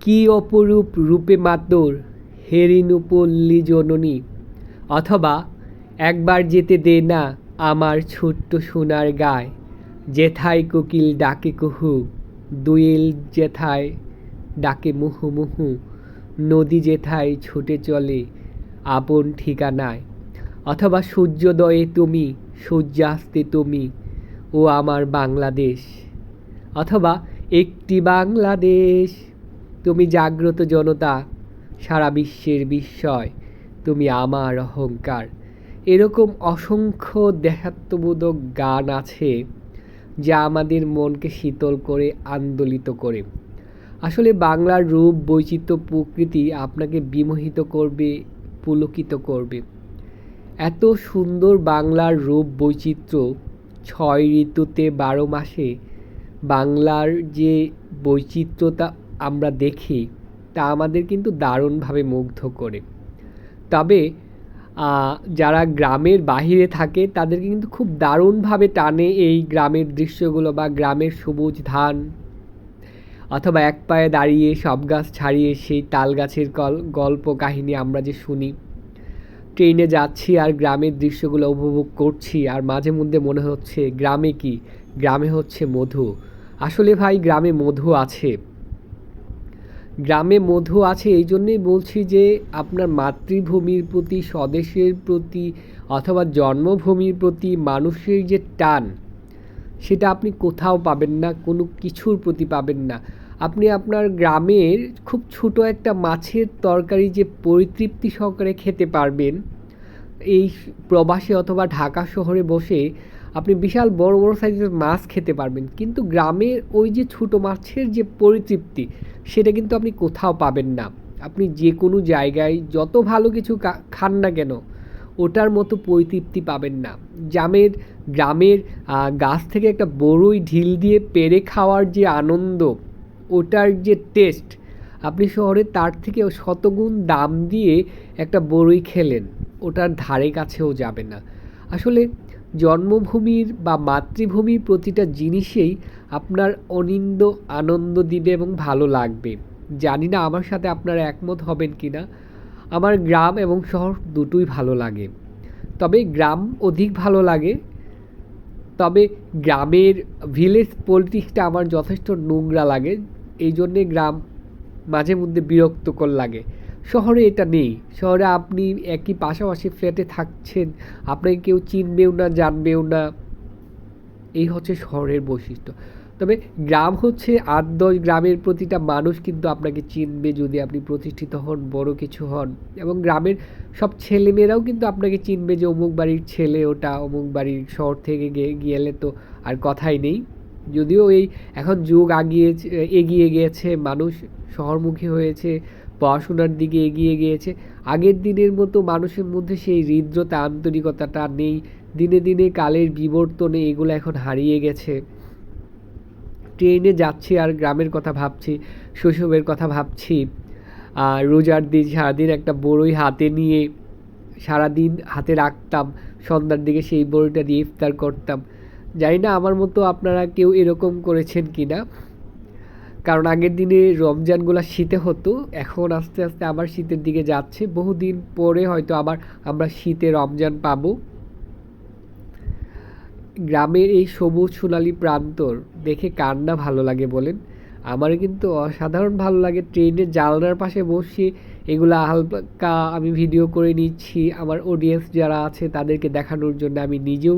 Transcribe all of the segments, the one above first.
কি অপরূপ রূপে মাতোর হেরিনুপল্লী জননী অথবা একবার যেতে দে না আমার ছোট্ট সোনার গায়, যেথায় কোকিল ডাকে কুহু, দুয়েল যেথায় ডাকে মুহু মুহু, নদী যেথায় ছুটে চলে আপন ঠিকানায়। অথবা সূর্যোদয়ে তুমি, সূর্যাস্তে তুমি, ও আমার বাংলাদেশ। অথবা একটি বাংলাদেশ। তুমি জাগ্রত জনতা, সারা বিশ্বের বিস্ময়, তুমি আমার অহংকার। এরকম অসংখ্য দেহাত্মবোধক গান আছে যা আমাদের মনকে শীতল করে, আন্দোলিত করে। আসলে বাংলার রূপ, বৈচিত্র্য, প্রকৃতি আপনাকে বিমোহিত করবে, পুলকিত করবে। এত সুন্দর বাংলার রূপ, বৈচিত্র্য, ছয় ঋতুতে বারো মাসে বাংলার যে বৈচিত্র্যতা আমরা দেখি, তা আমাদের কিন্তু দারুণভাবে মুগ্ধ করে। তবে যারা গ্রামের বাহিরে থাকে, তাদেরকে কিন্তু খুব দারুণভাবে টানে এই গ্রামের দৃশ্যগুলো বা গ্রামের সবুজ ধান, অথবা এক পায়ে দাঁড়িয়ে সব গাছ ছাড়িয়ে সেই তাল গাছের কল গল্প কাহিনী আমরা যে শুনি। ট্রেনে যাচ্ছি আর গ্রামের দৃশ্যগুলো উপভোগ করছি, আর মাঝে মধ্যে মনে হচ্ছে, গ্রামে কি? গ্রামে হচ্ছে মধু। আসলে ভাই, গ্রামে মধু আছে। গ্রামে মধু আছে, এই জন্যেই বলছি যে আপনার মাতৃভূমির প্রতি, স্বদেশের প্রতি অথবা জন্মভূমির প্রতি মানুষের যে টান, সেটা আপনি কোথাও পাবেন না, কোনো কিছুর প্রতি পাবেন না। আপনি আপনার গ্রামের খুব ছোট একটা মাছের তরকারি যে পরিতৃপ্তি সহকারে খেতে পারবেন, এই প্রবাসে অথবা ঢাকা শহরে বসে আপনি বিশাল বড় বড় সাইজের মাছ খেতে পারবেন। কিন্তু গ্রামের ওই যে ছোটো মাছের যে পরিতৃপ্তি, সেটা কিন্তু আপনি কোথাও পাবেন না। আপনি যে কোনো জায়গায় যত ভালো কিছু খান না কেন, ওটার মতো পরিতৃপ্তি পাবেন না। গ্রামের গ্রামের গাছ থেকে একটা বড়ই ঢিল দিয়ে পেরে খাওয়ার যে আনন্দ, ওটার যে টেস্ট আপনি শহরে তার থেকে শতগুণ দাম দিয়ে একটা বড়ই খেলেন, ওটার ধারে কাছেও যাবে না। আসলে জন্মভূমির বা মাতৃভূমির প্রতিটা জিনিসেই আপনার অনিন্দ, আনন্দ দিবে এবং ভালো লাগবে। জানি না আমার সাথে আপনারা একমত হবেন কি না। আমার গ্রাম এবং শহর দুটোই ভালো লাগে। তবে গ্রাম অধিক ভালো লাগে। তবে গ্রামের ভিলেজ পলিটিক্সটা আমার যথেষ্ট নোংরা লাগে। এই জন্যে গ্রাম মাঝে মধ্যে বিরক্তকর লাগে। শহরে এটা নেই। শহরে আপনি একই পাশাপাশি ফ্ল্যাটে থাকছেন। আপনাকে কেউ চিনবেও না, জানবেও না। এই হচ্ছে শহরের বৈশিষ্ট্য। তবে গ্রাম হচ্ছে আট দশ গ্রামের প্রতিটা মানুষ কিন্তু আপনাকে চিনবে যদি আপনি প্রতিষ্ঠিত হন, বড় কিছু হন। এবং গ্রামের সব ছেলেমেয়েরাও কিন্তু আপনাকে চিনবে যে অমুক বাড়ির ছেলে ওটা অমুক বাড়ির শহর থেকে গেলে তো আর কথাই নেই। যদিও এই এখন যুগ আগিয়ে এগিয়ে গিয়েছে মানুষ শহরমুখী হয়েছে পড়াশোনার দিকে এগিয়ে গিয়েছে। আগের দিনের মতো মানুষের মধ্যে সেই হৃদ্রতা, আন্তরিকতাটা নেই। দিনে দিনে কালের বিবর্তনে এগুলো এখন হারিয়ে গেছে। ট্রেনে যাচ্ছি আর গ্রামের কথা ভাবছি, শৈশবের কথা ভাবছি। আর রোজার দিন সারাদিন একটা বড়ই হাতে নিয়ে সারাদিন হাতে রাখতাম। সন্ধ্যার দিকে সেই বড়িটা দিয়ে ইফতার করতাম। জানি না আমার মতো আপনারা কেউ এরকম করেছেন কি না কারণ আগের দিনে রমজানগুলো শীতে হতো, এখন আস্তে আস্তে আবার শীতের দিকে যাচ্ছে। বহুদিন পরে হয়তো আবার আমরা শীতে রমজান পাব। গ্রামের এই সবুজ সোনালি প্রান্তর দেখে কার না ভালো লাগে বলেন। আমার কিন্তু অসাধারণ ভালো লাগে ট্রেনের জানলার পাশে বসে এগুলো হালকা আমি ভিডিও করে নিচ্ছি। আমার অডিয়েন্স যারা আছে তাদেরকে দেখানোর জন্য আমি নিজেও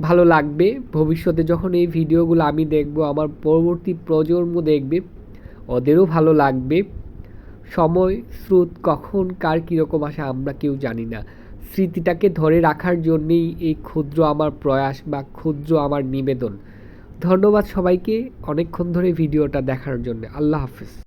ভালো লাগবে। ভবিষ্যতে যখন এই ভিডিওগুলো আমি দেখব, আমার পরবর্তী প্রজন্ম দেখবে, ওদেরও ভালো লাগবে। সময়, স্রোত কখন, কার কীরকম আসে আমরা কেউ জানি না। স্মৃতিটাকে ধরে রাখার জন্যেই এই ক্ষুদ্র আমার প্রয়াস বা ক্ষুদ্র আমার নিবেদন। ধন্যবাদ সবাইকে অনেকক্ষণ ধরে ভিডিওটা দেখার জন্য। আল্লাহ হাফিজ।